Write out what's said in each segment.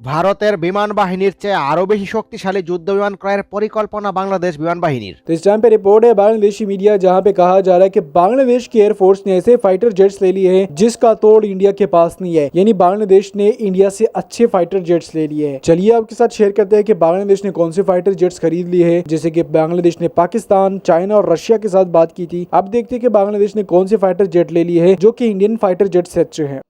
ভারতের বিমান বাহিনীর চেয়ে আরও বেশি শক্তিশালী যুদ্ধ বিমান ক্রয়ের পরিকল্পনা বাংলাদেশ বিমান বাহিনীর तो इस टाइम पे रिपोर्ट है बांग्लादेशी मीडिया जहां पे कहा जा रहा है कि बांग्लादेश की एयरफोर्स ने ऐसे फाइटर जेट्स ले लिए हैं जिसका तोड़ इंडिया के पास नहीं है यानी बांग्लादेश ने इंडिया से अच्छे फाइटर जेट्स ले लिए हैं चलिए आपके साथ शेयर करते हैं कि बांग्लादेश ने कौन से फाइटर जेट्स खरीद लिए हैं जैसे कि बांग्लादेश ने पाकिस्तान चाइना और रशिया के साथ बात की थी अब देखते हैं कि बांग्लादेश ने कौन से फाइटर जेट ले लिए हैं जो कि इंडियन फाइटर जेट से अच्छे हैं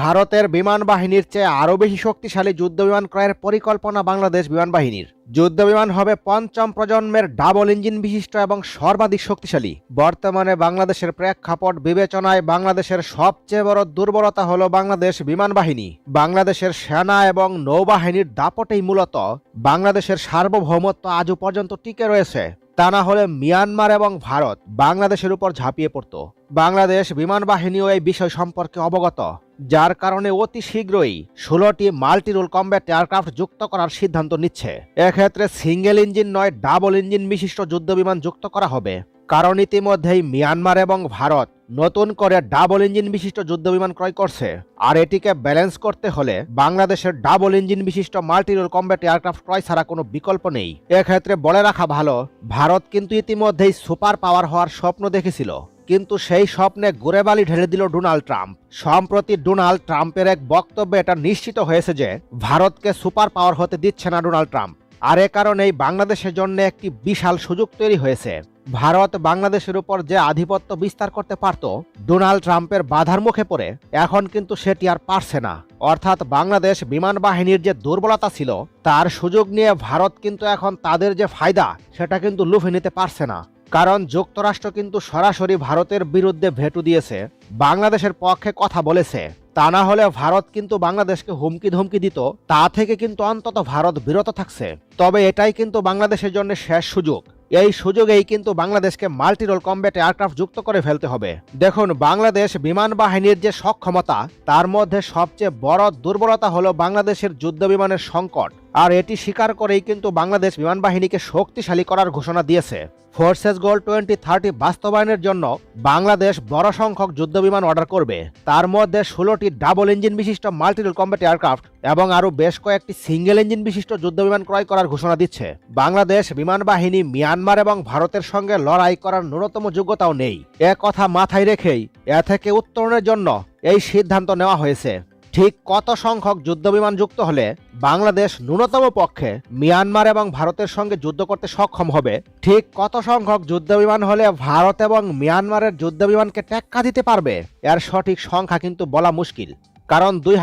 ভারতের বিমান বাহিনীর চেয়ে আরও বেশি শক্তিশালী যুদ্ধ বিমান ক্রয়ের পরিকল্পনা বাংলাদেশ বিমান বাহিনীর। যুদ্ধ বিমান হবে পঞ্চম প্রজন্মের ডাবল ইঞ্জিন বিশিষ্ট এবং সর্বাধিক শক্তিশালী। বর্তমানে বাংলাদেশের প্রেক্ষাপট বিবেচনায় বাংলাদেশের সবচেয়ে বড় দুর্বলতা হল বাংলাদেশ বিমান বাহিনী। বাংলাদেশের সেনা এবং নৌবাহিনীর দাপটেই মূলত বাংলাদেশের সার্বভৌমত্ব আজও পর্যন্ত টিকে রয়েছে। তা না হলে মিয়ানমার এবং ভারত বাংলাদেশের উপর ঝাঁপিয়ে পড়ত। বাংলাদেশ বিমান বাহিনীও এই বিষয় সম্পর্কে অবগত। যার কারণে অতি শীঘ্রই ষোলোটি মাল্টি রোল কম্ব্যাট এয়ারক্রাফট যুক্ত করার সিদ্ধান্ত নিচ্ছে। এক্ষেত্রে সিঙ্গেল ইঞ্জিন নয়, ডাবল ইঞ্জিন বিশিষ্ট যুদ্ধবিমান যুক্ত করা হবে। কারণ ইতিমধ্যেই মিয়ানমার এবং ভারত নতুন করে ডাবল ইঞ্জিন বিশিষ্ট যুদ্ধবিমান ক্রয় করছে। আর এটিকে ব্যালেন্স করতে হলে বাংলাদেশের ডাবল ইঞ্জিন বিশিষ্ট মাল্টিরোল কম্ব্যাট এয়ারক্রাফট ক্রয় ছাড়া কোনো বিকল্প নেই। এক্ষেত্রে বলে রাখা ভালো, ভারত কিন্তু ইতিমধ্যেই সুপার পাওয়ার হওয়ার স্বপ্ন দেখেছিল। কিন্তু সেই স্বপ্নে গুড়ে বালি ঢেলে দিল ডোনাল্ড ট্রাম্প। সম্প্রতি ডোনাল্ড ট্রাম্পের এক বক্তব্যে এটা নিশ্চিত হয়েছে যে, ভারতকে সুপার পাওয়ার হতে দিচ্ছে না ডোনাল্ড ট্রাম্প। আর এ কারণেই বাংলাদেশের জন্য একটি বিশাল সুযোগ তৈরি হয়েছে। ভারত বাংলাদেশের উপর যে আধিপত্য বিস্তার করতে পারত, ডোনাল্ড ট্রাম্পের বাধার মুখে পড়ে, এখন কিন্তু সেটি আর পারছে না। অর্থাৎ বাংলাদেশ বিমান বাহিনীর যে দুর্বলতা ছিল, তার সুযোগ নিয়ে ভারত কিন্তু এখন তাদের যে ফায়দা, সেটা কিন্তু লুফে নিতে পারছে না। কারণ যুক্তরাষ্ট্র কিন্তু সরাসরি ভারতের বিরুদ্ধে ভেটু দিয়েছে, বাংলাদেশের পক্ষে কথা বলেছে। তা না হলে ভারত কিন্তু বাংলাদেশকে হুমকি ধমকি দিত, তা থেকে কিন্তু অন্তত ভারত বিরত থাকছে। তবে এটাই কিন্তু বাংলাদেশের জন্য শেষ সুযোগ। এই সুযোগেই কিন্তু বাংলাদেশকে মাল্টিরোল কম্ব্যাট এয়ারক্রাফট যুক্ত করে ফেলতে হবে। দেখুন, বাংলাদেশ বিমান বাহিনীর যে সক্ষমতা, তার মধ্যে সবচেয়ে বড় দুর্বলতা হলো বাংলাদেশের যুদ্ধ বিমানের সংকট। আর এটি স্বীকার করেই কিন্তু বাংলাদেশ বিমান বাহিনীকে শক্তিশালী করার ঘোষণা দিয়েছে। ফোর্সেস গোল টোয়েন্টি থার্টি বাস্তবায়নের জন্য বাংলাদেশ বড় সংখ্যক যুদ্ধ বিমান অর্ডার করবে। তার মধ্যে ষোলোটি ডাবল ইঞ্জিন বিশিষ্ট মাল্টিরোল কম্ব্যাট এয়ারক্রাফট এবং আরও বেশ কয়েকটি সিঙ্গেল ইঞ্জিন বিশিষ্ট যুদ্ধ বিমান ক্রয় করার ঘোষণা দিচ্ছে। বাংলাদেশ বিমান বাহিনী মিয়ানমার এবং ভারতের সঙ্গে লড়াই করার ন্যূনতম যোগ্যতাও নেই। এ কথা মাথায় রেখেই এ থেকে উত্তরণের জন্য এই সিদ্ধান্ত নেওয়া হয়েছে। ঠিক কত সংখ্যক যুদ্ধবিমান যুক্ত হলে বাংলাদেশ ন্যূনতম পক্ষে মিয়ানমার এবং ভারতের সঙ্গে যুদ্ধ করতে সক্ষম হবে? ঠিক কত সংখ্যক যুদ্ধবিমান হলে ভারত এবং মিয়ানমারের যুদ্ধবিমানকে টেক্কা দিতে পারবে? এর সঠিক সংখ্যা কিন্তু বলা মুশকিল। কারণ দুই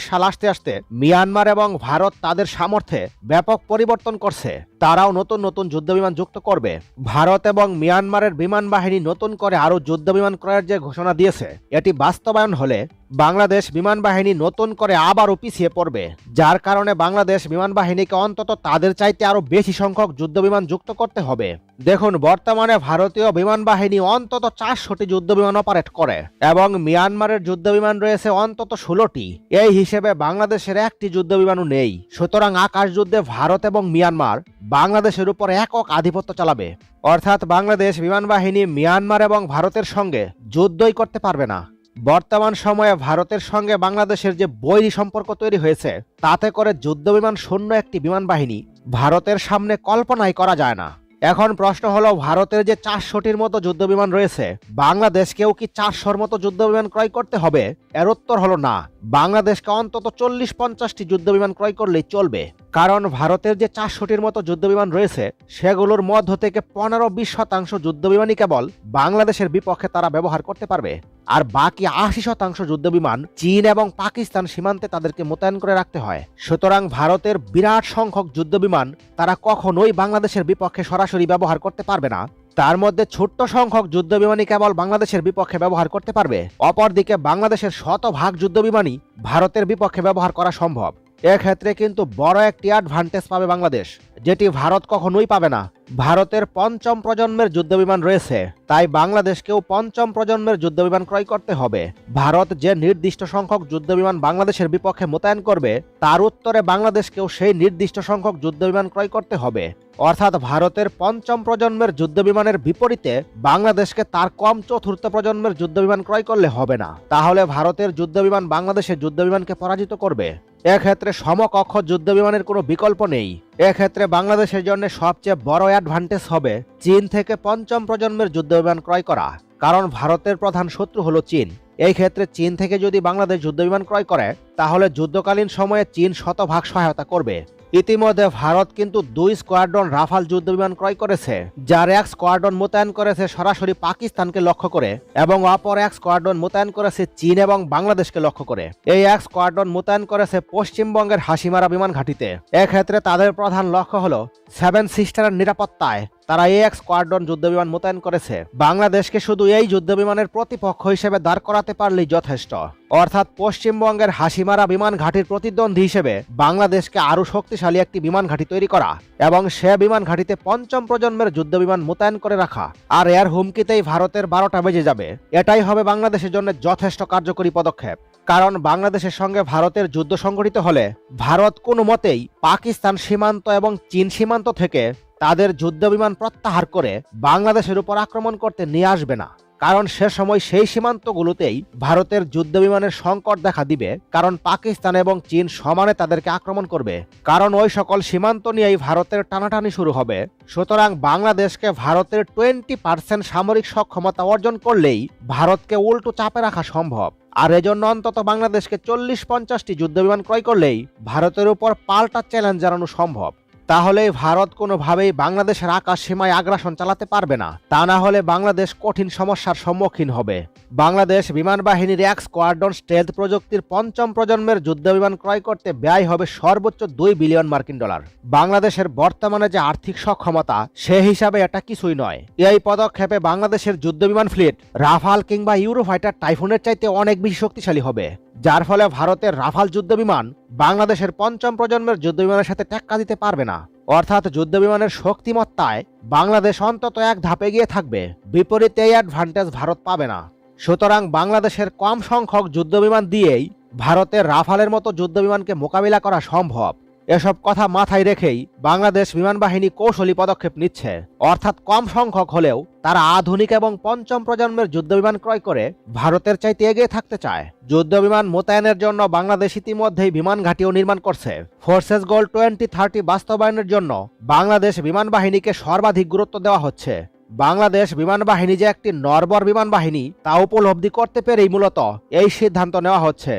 সাল আসতে আসতে মিয়ানমার এবং ভারত তাদের সামর্থ্যে ব্যাপক পরিবর্তন করছে। তারাও নতুন নতুন যুদ্ধবিমান যুক্ত করবে। ভারত এবং মিয়ানমারের বিমান বাহিনী নতুন করে আরও যুদ্ধবিমান ক্রয়ের যে ঘোষণা দিয়েছে, এটি বাস্তবায়ন হলে বাংলাদেশ বিমান বাহিনী নতুন করে আবারও পিছিয়ে পড়বে। যার কারণে বাংলাদেশ বিমান বাহিনীকে অন্তত তাদের চাইতে আরও বেশি সংখ্যক যুদ্ধবিমান যুক্ত করতে হবে। দেখুন, বর্তমানে ভারতীয় বিমান বাহিনী অন্তত চারশোটি যুদ্ধবিমান অপারেট করে এবং মিয়ানমারের যুদ্ধবিমান রয়েছে অন্তত ষোলোটি। এই হিসেবে বাংলাদেশের একটি যুদ্ধবিমানও নেই। সুতরাং আকাশ যুদ্ধে ভারত এবং মিয়ানমার বাংলাদেশের উপর একক আধিপত্য চালাবে। অর্থাৎ বাংলাদেশ বিমান বাহিনী মিয়ানমার এবং ভারতের সঙ্গে যুদ্ধই করতে পারবে না। বর্তমান সময়ে ভারতের সঙ্গে বাংলাদেশের যে বৈরী সম্পর্ক তৈরি হয়েছে, তাতে করে যুদ্ধবিমান শূন্য একটি বিমান বাহিনী ভারতের সামনে কল্পনাই করা যায় না। এখন প্রশ্ন হলো, ভারতের যে চারশোটির মতো যুদ্ধবিমান রয়েছে, বাংলাদেশকেও কি চারশোর মতো যুদ্ধবিমান ক্রয় করতে হবে? এর উত্তর হলো না। বাংলাদেশকে অন্তত চল্লিশ পঞ্চাশটি যুদ্ধবিমান ক্রয় করলেই চলবে। কারণ ভারতের যে চারশোটির মতো যুদ্ধবিমান রয়েছে, সেগুলোর মধ্য থেকে পনেরো বিশ শতাংশ যুদ্ধবিমানই কেবল বাংলাদেশের বিপক্ষে তারা ব্যবহার করতে পারবে। আর বাকি আশি শতাংশ যুদ্ধবিমান চীন এবং পাকিস্তান সীমান্তে তাদেরকে মোতায়েন করে রাখতে হয়। সুতরাং ভারতের বিরাট সংখ্যক যুদ্ধবিমান তারা কখনোই বাংলাদেশের বিপক্ষে সরাসরি ব্যবহার করতে পারবে না। তার মধ্যে ছোট্ট সংখ্যক যুদ্ধবিমানই কেবল বাংলাদেশের বিপক্ষে ব্যবহার করতে পারবে। অপরদিকে বাংলাদেশের শতভাগ যুদ্ধবিমানই ভারতের বিপক্ষে ব্যবহার করা সম্ভব। এক্ষেত্রে কিন্তু বড় একটি অ্যাডভান্টেজ পাবে বাংলাদেশ, যেটি ভারত কখনোই পাবে না। ভারতের পঞ্চম প্রজন্মের যুদ্ধবিমান রয়েছে, তাই বাংলাদেশকেও পঞ্চম প্রজন্মের যুদ্ধবিমান ক্রয় করতে হবে। ভারত যে নির্দিষ্ট সংখ্যক যুদ্ধবিমান বাংলাদেশের বিপক্ষে মোতায়েন করবে, তার উত্তরে বাংলাদেশকেও সেই নির্দিষ্ট সংখ্যক যুদ্ধবিমান ক্রয় করতে হবে। অর্থাৎ ভারতের পঞ্চম প্রজন্মের যুদ্ধবিমানের বিপরীতে বাংলাদেশকে তার কম চতুর্থ প্রজন্মের যুদ্ধবিমান ক্রয় করলে হবে না। তাহলে ভারতের যুদ্ধবিমান বাংলাদেশের যুদ্ধবিমানকে পরাজিত করবে। এক্ষেত্রে সমকক্ষ যুদ্ধবিমানের কোনো বিকল্প নেই। এক্ষেত্রে বাংলাদেশের জন্য সবচেয়ে বড় অ্যাডভান্টেজ হবে চীন থেকে পঞ্চম প্রজন্মের যুদ্ধবিমান ক্রয় করা, কারণ ভারতের প্রধান শত্রু হলো চীন। এই ক্ষেত্রে চীন থেকে যদি বাংলাদেশ যুদ্ধবিমান ক্রয় করে, তাহলে যুদ্ধকালীন সময়ে চীন শতভাগ সহায়তা করবে। ইতিমধ্যে ভারত কিন্তু দুই স্কোয়াড্রন রাফাল যুদ্ধবিমান ক্রয় করেছে, যার এক স্কোয়াড্রন মোতায়েন করেছে সরাসরি পাকিস্তানকে লক্ষ্য করে, এবং অপর এক স্কোয়াড্রন মোতায়েন করেছে চীন এবং বাংলাদেশকে লক্ষ্য করে। এই এক স্কোয়াড্রন মোতায়েন করেছে পশ্চিমবঙ্গের হাসিমারা বিমান ঘাঁটিতে। এক্ষেত্রে তাদের প্রধান লক্ষ্য হলো সেভেন সিস্টারের নিরাপত্তায় তারা এই এক স্কোয়াড্রন যুদ্ধবিমান মোতায়েন করেছে। বাংলাদেশকে শুধু এই যুদ্ধবিমানের প্রতিপক্ষ হিসেবে দাঁড় করাতে পারলেই যথেষ্ট। অর্থাৎ পশ্চিমবঙ্গের হাসিমারা বিমান ঘাঁটির প্রতিদ্বন্দ্বী হিসেবে বাংলাদেশকে আরও শক্তিশালী একটি বিমান ঘাঁটি তৈরি করা এবং সে বিমান ঘাঁটিতে পঞ্চম প্রজন্মের যুদ্ধবিমান মোতায়েন করে রাখা। আর এর হুমকিতেই ভারতের বারোটা বেজে যাবে। এটাই হবে বাংলাদেশের জন্য যথেষ্ট কার্যকরী পদক্ষেপ। কারণ বাংলাদেশের সঙ্গে ভারতের যুদ্ধ সংঘটিত হলে ভারত কোনো মতেই পাকিস্তান সীমান্ত এবং চীন সীমান্ত থেকে তাদের যুদ্ধবিমান প্রত্যাহার করে বাংলাদেশের উপর আক্রমণ করতে নিয়ে আসবে না। কারণ সে সময় সেই সীমান্তগুলোতেই ভারতের যুদ্ধবিমানের সংকট দেখা দিবে, কারণ পাকিস্তান এবং চীন সমানে তাদেরকে আক্রমণ করবে। কারণ ওই সকল সীমান্ত নিয়েই ভারতের টানাটানি শুরু হবে। সুতরাং বাংলাদেশকে ভারতের টোয়েন্টি পার্সেন্ট সামরিক সক্ষমতা অর্জন করলেই ভারতকে উল্টো চাপে রাখা সম্ভব। আর এজন্য অন্তত বাংলাদেশকে চল্লিশ পঞ্চাশটি যুদ্ধবিমান ক্রয় করলেই ভারতের উপর পাল্টা চ্যালেঞ্জ জানানো সম্ভব। তাহলে ভারত কোনোভাবেই বাংলাদেশের আকাশ সীমায় আগ্রাসন চালাতে পারবে না। তা না হলে বাংলাদেশ কঠিন সমস্যার সম্মুখীন হবে। বাংলাদেশ বিমান বাহিনীর এক স্কোয়াড্রন স্টেলথ প্রযুক্তির পঞ্চম প্রজন্মের যুদ্ধবিমান ক্রয় করতে ব্যয় হবে সর্বোচ্চ দুই বিলিয়ন মার্কিন ডলার। বাংলাদেশের বর্তমানে যে আর্থিক সক্ষমতা, সে হিসাবে এটা কিছুই নয়। এই পদক্ষেপে বাংলাদেশের যুদ্ধবিমান ফ্লিট, রাফাল কিংবা ইউরোফাইটার টাইফুনের চাইতে অনেক বেশি শক্তিশালী হবে। যার ফলে ভারতের রাফাল যুদ্ধবিমান বাংলাদেশের পঞ্চম প্রজন্মের যুদ্ধবিমানের সাথে টেক্কা দিতে পারবে না। অর্থাৎ যুদ্ধ বিমানের শক্তিমত্তায় বাংলাদেশ অন্তত এক ধাপে গিয়ে থাকবে। বিপরীতে এই অ্যাডভান্টেজ ভারত পাবে না। সুতরাং বাংলাদেশের কম সংখ্যক যুদ্ধবিমান দিয়েই ভারতের রাফালের মতো যুদ্ধবিমানকে মোকাবিলা করা সম্ভব। এসব কথা মাথায় রেখেই বাংলাদেশ বিমান বাহিনী কৌশলী পদক্ষেপ নিচ্ছে। অর্থাৎ কম সংখ্যক হলেও তারা আধুনিক এবং পঞ্চম প্রজন্মের যুদ্ধবিমান ক্রয় করে ভারতের চাইতে এগিয়ে থাকতে চায়। যুদ্ধবিমান মোতায়েনের জন্য বাংলাদেশ ইতিমধ্যেই বিমান ঘাঁটিও নির্মাণ করছে। ফোর্সেস গোল টোয়েন্টি থার্টি বাস্তবায়নের জন্য বাংলাদেশ বিমান বাহিনীকে সর্বাধিক গুরুত্ব দেওয়া হচ্ছে। বাংলাদেশ বিমান বাহিনী যে একটি নরবর বিমান বাহিনী, তা উপলব্ধি করতে পেরেই মূলত এই সিদ্ধান্ত নেওয়া হচ্ছে।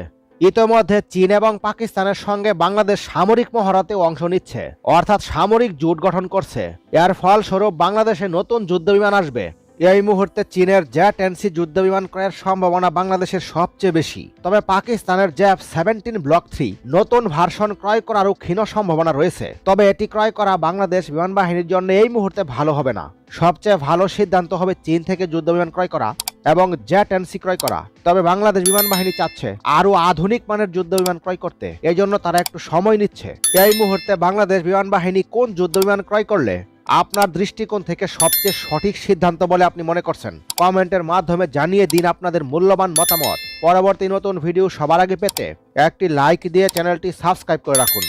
ইতোমধ্যে চীন এবং পাকিস্তানের সঙ্গে বাংলাদেশ সামরিক মহড়াতেও অংশ নিচ্ছে, অর্থাৎ সামরিক জোট গঠন করছে। এর ফলস্বরূপ বাংলাদেশে নতুন যুদ্ধবিমান আসবে। এই মুহূর্তে চীনের জ্যাট এনসি যুদ্ধবিমান ক্রয়ের সম্ভাবনা বাংলাদেশের সবচেয়ে বেশি। তবে পাকিস্তানের জ্যাপ সেভেন্টিন ব্লক থ্রি নতুন ভার্সন ক্রয় করারও ক্ষীণ সম্ভাবনা রয়েছে। তবে এটি ক্রয় করা বাংলাদেশ বিমান বাহিনীর জন্য এই মুহূর্তে ভালো হবে না। সবচেয়ে ভালো সিদ্ধান্ত হবে চীন থেকে যুদ্ধবিমান ক্রয় করা। এবং জেট এনসি ক্রয় করা। তবে বাংলাদেশ বিমান বাহিনী চাচ্ছে আরও আধুনিক মানের যুদ্ধ বিমান ক্রয় করতে। এই জন্য তারা একটু সময় নিচ্ছে। এই মুহূর্তে বাংলাদেশ বিমান বাহিনী কোন যুদ্ধ বিমান ক্রয় করলে আপনার দৃষ্টিকোণ থেকে সবচেয়ে সঠিক সিদ্ধান্ত বলে আপনি মনে করছেন? কমেন্টের মাধ্যমে জানিয়ে দিন আপনাদের মূল্যবান মতামত। পরবর্তী নতুন ভিডিও সবার আগে পেতে একটি লাইক দিয়ে চ্যানেলটি সাবস্ক্রাইব করে রাখুন।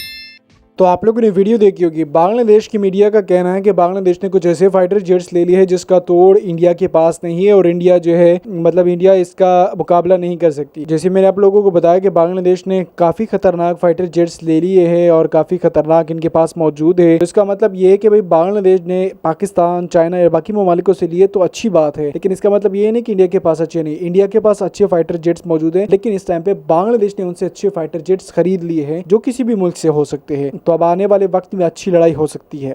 तो आप लोगों ने वीडियो देखी होगी। बांग्लादेश की मीडिया का कहना है कि बांग्लादेश ने कुछ ऐसे फाइटर जेट्स ले लिए हैं जिसका तोड़ इंडिया के पास नहीं है और इंडिया जो है मतलब इंडिया इसका मुकाबला नहीं कर सकती। जैसे मैंने आप लोगों को बताया कि बांग्लादेश ने काफ़ी खतरनाक फाइटर जेट्स ले लिए हैं और काफ़ी खतरनाक इनके पास मौजूद है। तो इसका मतलब ये है कि भाई बांग्लादेश ने पाकिस्तान, चाइना या बाकी ममालिकों से लिए तो अच्छी बात है। लेकिन इसका मतलब ये नहीं कि इंडिया के पास अच्छे नहीं। इंडिया के पास अच्छे फाइटर जेट्स मौजूद है, लेकिन इस टाइम पे बांग्लादेश ने उनसे अच्छे फाइटर जेट्स खरीद लिए हैं, जो किसी भी मुल्क से हो सकते हैं। तो अब आने वाले वक्त में अच्छी लड़ाई हो सकती है।